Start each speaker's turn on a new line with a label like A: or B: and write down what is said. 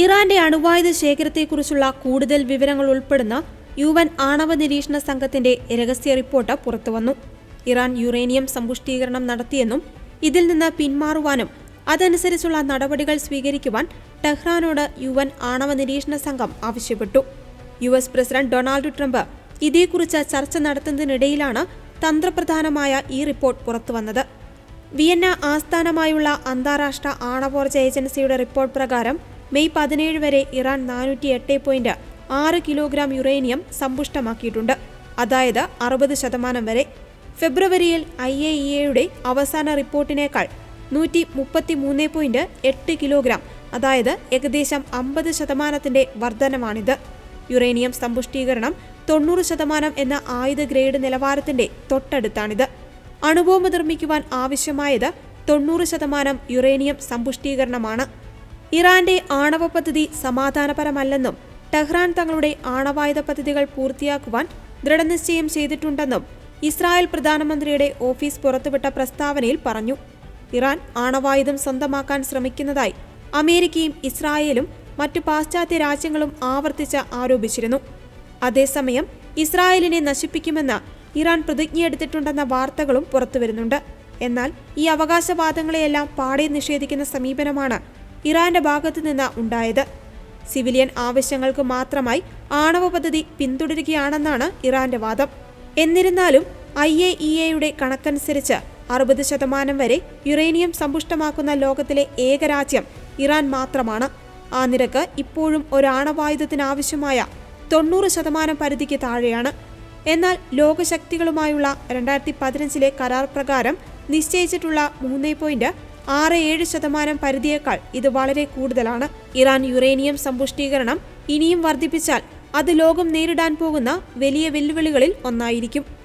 A: ഇറാന്റെ അണുവായുധ ശേഖരത്തെക്കുറിച്ചുള്ള കൂടുതൽ വിവരങ്ങൾ ഉൾപ്പെടുന്ന യു എൻ ആണവ നിരീക്ഷണ സംഘത്തിന്റെ രഹസ്യ റിപ്പോർട്ട് പുറത്തുവന്നു. ഇറാൻ യുറേനിയം സമ്പുഷ്ടീകരണം നടത്തിയെന്നും ഇതിൽ നിന്ന് പിന്മാറുവാനും അതനുസരിച്ചുള്ള നടപടികൾ സ്വീകരിക്കുവാൻ ടെഹ്റാനോട് യു എൻ ആണവ നിരീക്ഷണ സംഘം ആവശ്യപ്പെട്ടു. U S president Donald Trump ഇതേക്കുറിച്ച് ചർച്ച നടത്തുന്നതിനിടയിലാണ് തന്ത്രപ്രധാനമായ ഈ റിപ്പോർട്ട് പുറത്തുവന്നത്. വിയന്ന ആസ്ഥാനമായുള്ള അന്താരാഷ്ട്ര ആണവോർജ ഏജൻസിയുടെ റിപ്പോർട്ട് പ്രകാരം മെയ് പതിനേഴ് വരെ ഇറാൻ നാനൂറ്റി എട്ട് പോയിന്റ് ആറ് കിലോഗ്രാം യുറേനിയം സമ്പുഷ്ടമാക്കിയിട്ടുണ്ട്. അതായത് അറുപത് ശതമാനം വരെ. ഫെബ്രുവരിയിൽ ഐ എ ഇ എയുടെ അവസാന റിപ്പോർട്ടിനേക്കാൾ നൂറ്റി മുപ്പത്തി മൂന്ന് പോയിന്റ് എട്ട് കിലോഗ്രാം അതായത് ഏകദേശം അമ്പത് ശതമാനത്തിന്റെ വർധനമാണിത്. യുറേനിയം സമ്പുഷ്ടീകരണം തൊണ്ണൂറ് ശതമാനം എന്ന ആയുധ ഗ്രേഡ് നിലവാരത്തിന്റെ തൊട്ടടുത്താണിത്. അണുബോംബ് നിർമ്മിക്കുവാൻ ആവശ്യമായത് തൊണ്ണൂറ് ശതമാനം യുറേനിയം സമ്പുഷ്ടീകരണമാണ്. ഇറാന്റെ ആണവ പദ്ധതി സമാധാനപരമല്ലെന്നും ടെഹ്റാൻ തങ്ങളുടെ ആണവായുധ പദ്ധതികൾ പൂർത്തിയാക്കുവാൻ ദൃഢനിശ്ചയം ചെയ്തിട്ടുണ്ടെന്നും ഇസ്രായേൽ പ്രധാനമന്ത്രിയുടെ ഓഫീസ് പുറത്തുവിട്ട പ്രസ്താവനയിൽ പറഞ്ഞു. ഇറാൻ ആണവായുധം സ്വന്തമാക്കാൻ ശ്രമിക്കുന്നതായി അമേരിക്കയും ഇസ്രായേലും മറ്റു പാശ്ചാത്യ രാജ്യങ്ങളും ആവർത്തിച്ച് ആരോപിച്ചിരുന്നു. അതേസമയം ഇസ്രായേലിനെ നശിപ്പിക്കുമെന്ന് ഇറാൻ പ്രതിജ്ഞയെടുത്തിട്ടുണ്ടെന്ന വാർത്തകളും പുറത്തുവരുന്നുണ്ട്. എന്നാൽ ഈ അവകാശവാദങ്ങളെയെല്ലാം പാടെ നിഷേധിക്കുന്ന സമീപനമാണ് ഇറാന്റെ ഭാഗത്തു നിന്ന് ഉണ്ടായത്. സിവിലിയൻ ആവശ്യങ്ങൾക്ക് മാത്രമായി ആണവ പദ്ധതി പിന്തുടരുകയാണെന്നാണ് ഇറാന്റെ വാദം. എന്നിരുന്നാലും ഐ എ ഇ എയുടെ കണക്കനുസരിച്ച് അറുപത് ശതമാനം വരെ യുറേനിയം സമ്പുഷ്ടമാക്കുന്ന ലോകത്തിലെ ഏക രാജ്യം ഇറാൻ മാത്രമാണ്. ആ നിരക്ക് ഇപ്പോഴും ഒരാണവായുധത്തിനാവശ്യമായ തൊണ്ണൂറ് ശതമാനം പരിധിക്ക് താഴെയാണ്. എന്നാൽ ലോകശക്തികളുമായുള്ള രണ്ടായിരത്തി പതിനഞ്ചിലെ കരാർ പ്രകാരം നിശ്ചയിച്ചിട്ടുള്ള മൂന്ന് പോയിന്റ് ആറ് ഏഴ് ശതമാനം പരിധിയേക്കാൾ ഇത് വളരെ കൂടുതലാണ്. ഇറാൻ യുറേനിയം സമ്പുഷ്ടീകരണം ഇനിയും വർദ്ധിപ്പിച്ചാൽ അത് ലോകം നേരിടാൻ പോകുന്ന വലിയ വെല്ലുവിളികളിൽ ഒന്നായിരിക്കും.